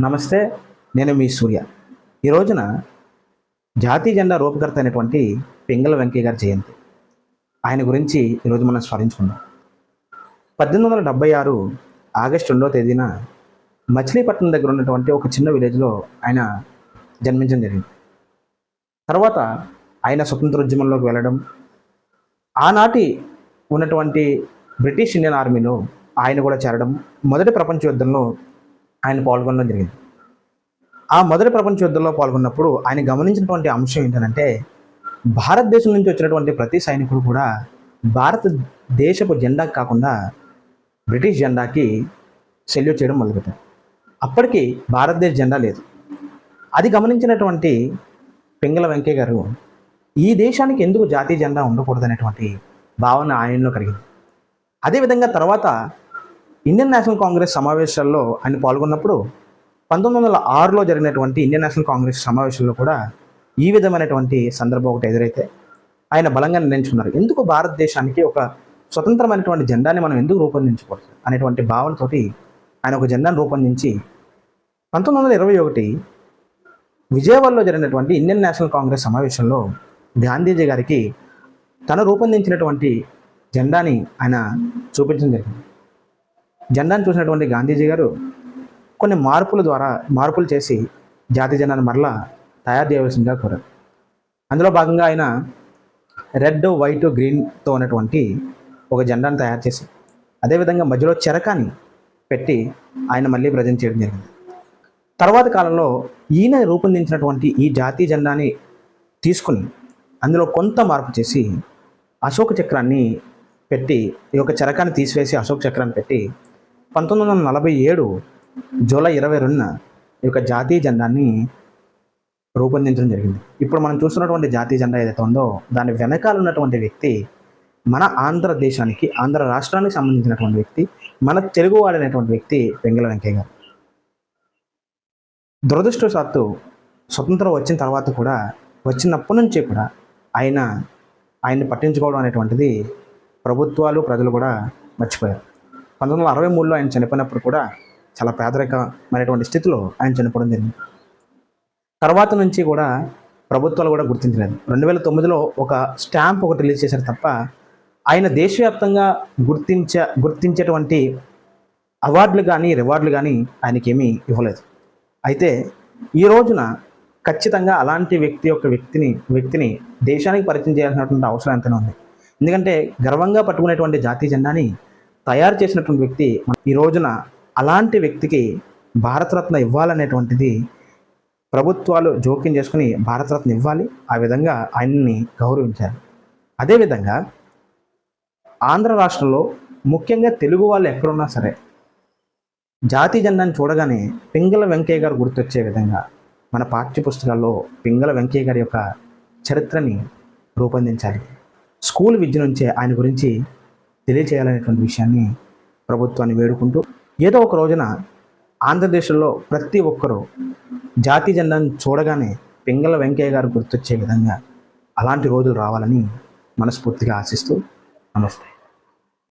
నమస్తే నేను మీ సూర్య. ఈ రోజున జాతీయ జెండా రూపకర్త అయినటువంటి పింగళ వెంకయ్య గారి జయంతి. ఆయన గురించి ఈరోజు మనం స్మరించుకుందాం. పద్దెనిమిది వందల డెబ్బై ఆరు ఆగస్టు రెండవ తేదీన మచిలీపట్నం దగ్గర ఉన్నటువంటి ఒక చిన్న విలేజ్లో ఆయన జన్మించడం జరిగింది. తర్వాత ఆయన స్వతంత్రోద్యమంలోకి వెళ్ళడం ఆనాటి ఉన్నటువంటి బ్రిటిష్ ఇండియన్ ఆర్మీలో ఆయన కూడా చేరడం మొదటి ప్రపంచ యుద్ధంలో ఆయన పాల్గొనడం జరిగింది. ఆ మొదటి ప్రపంచ యుద్ధంలో పాల్గొన్నప్పుడు ఆయన గమనించినటువంటి అంశం ఏంటంటే భారతదేశం నుంచి వచ్చినటువంటి ప్రతి సైనికుడు కూడా భారతదేశపు జెండా కాకుండా బ్రిటిష్ జెండాకి సెల్యూట్ చేయడం మొదలుపెట్టారు. అప్పటికి భారతదేశ జెండా లేదు. అది గమనించినటువంటి పింగళ వెంకయ్య గారు ఈ దేశానికి ఎందుకు జాతీయ జెండా ఉండకూడదనేటువంటి భావన ఆయనలో కలిగింది. అదేవిధంగా తర్వాత ఇండియన్ నేషనల్ కాంగ్రెస్ సమావేశాల్లో ఆయన పాల్గొన్నప్పుడు పంతొమ్మిది వందల ఆరులో జరిగినటువంటి ఇండియన్ నేషనల్ కాంగ్రెస్ సమావేశంలో కూడా ఈ విధమైనటువంటి సందర్భం ఒకటి ఎదురైతే ఆయన బలంగా నిర్ణయించుకున్నారు. ఎందుకు భారతదేశానికి ఒక స్వతంత్రమైనటువంటి జెండాని మనం ఎందుకు రూపొందించకూడదు అనేటువంటి భావనతోటి ఆయన ఒక జెండాను రూపొందించి పంతొమ్మిది వందల ఇరవై ఒకటి విజయవాడలో జరిగినటువంటి ఇండియన్ నేషనల్ కాంగ్రెస్ సమావేశంలో గాంధీజీ గారికి తను రూపొందించినటువంటి జెండాని ఆయన చూపించడం జరిగింది. జెండాను చూసినటువంటి గాంధీజీ గారు కొన్ని మార్పుల ద్వారా మార్పులు చేసి జాతీయ జెండాను మరలా తయారు చేయవలసిందిగా కోరారు. అందులో భాగంగా ఆయన రెడ్ వైట్ గ్రీన్తో ఉన్నటువంటి ఒక జెండాను తయారు చేసి అదేవిధంగా మధ్యలో చెరకాని పెట్టి ఆయన మళ్ళీ ప్రజెంట్ చేయడం జరిగింది. తర్వాత కాలంలో ఈయన రూపొందించినటువంటి ఈ జాతీయ జెండాని తీసుకుని అందులో కొంత మార్పు చేసి అశోక చక్రాన్ని పెట్టి ఈ యొక్క చరకాన్ని తీసివేసి అశోక చక్రాన్ని పెట్టి పంతొమ్మిది వందల నలభై ఏడు జూలై ఇరవై రెండున ఈ యొక్క జాతీయ జెండాన్ని రూపొందించడం జరిగింది. ఇప్పుడు మనం చూస్తున్నటువంటి జాతీయ జెండా ఏదైతే ఉందో దాని వెనకాల ఉన్నటువంటి వ్యక్తి మన ఆంధ్రదేశానికి ఆంధ్ర రాష్ట్రానికి సంబంధించినటువంటి వ్యక్తి మన తెలుగు వాడైనటువంటి వ్యక్తి వెంగళ వెంకయ్య గారు. దురదృష్టవశాత్తు స్వతంత్రం వచ్చిన తర్వాత కూడా వచ్చినప్పటి నుంచి కూడా ఆయన ఆయన్ని పట్టించుకోవడం అనేటువంటిది ప్రభుత్వాలు ప్రజలు కూడా మర్చిపోయారు. పంతొమ్మిది వందల అరవై మూడులో ఆయన చనిపోయినప్పుడు కూడా చాలా పేదరికమైనటువంటి స్థితిలో ఆయన చనిపోవడం జరిగింది. తర్వాత నుంచి కూడా ప్రభుత్వాలు కూడా గుర్తించలేదు. రెండు వేల తొమ్మిదిలో ఒక స్టాంప్ ఒకటి రిలీజ్ చేశారు తప్ప ఆయన దేశవ్యాప్తంగా గుర్తించ గుర్తించేటువంటి అవార్డులు కానీ రివార్డులు కానీ ఆయనకేమీ ఇవ్వలేదు. అయితే ఈ రోజున ఖచ్చితంగా అలాంటి వ్యక్తి యొక్క వ్యక్తిని వ్యక్తిని దేశానికి పరిచయం చేయాల్సినటువంటి అవసరం ఎంతనే ఉంది. ఎందుకంటే గర్వంగా పట్టుకునేటువంటి జాతీయ జెండాని తయారు చేసినటువంటి వ్యక్తి ఈ రోజున అలాంటి వ్యక్తికి భారతరత్న ఇవ్వాలనేటువంటిది ప్రభుత్వాలు జోక్యం చేసుకుని భారతరత్న ఇవ్వాలి. ఆ విధంగా ఆయన్ని గౌరవించారు. అదేవిధంగా ఆంధ్ర రాష్ట్రంలో ముఖ్యంగా తెలుగు వాళ్ళు ఎక్కడున్నా సరే జాతీయ జెండాను చూడగానే పింగళ వెంకయ్య గారు గుర్తొచ్చే విధంగా మన పాఠ్య పుస్తకాల్లో పింగళ వెంకయ్య గారి యొక్క చరిత్రని రూపొందించాలి స్కూల్ విద్య నుంచే ఆయన గురించి తెలియచేయాలనేటువంటి విషయాన్ని ప్రభుత్వాన్ని వేడుకుంటూ ఏదో ఒక రోజున ఆంధ్రదేశంలో ప్రతి ఒక్కరూ జాతీయ జెండాను చూడగానే పింగళ వెంకయ్య గారు గుర్తొచ్చే విధంగా అలాంటి రోజులు రావాలని మనస్ఫూర్తిగా ఆశిస్తూ నమస్తే.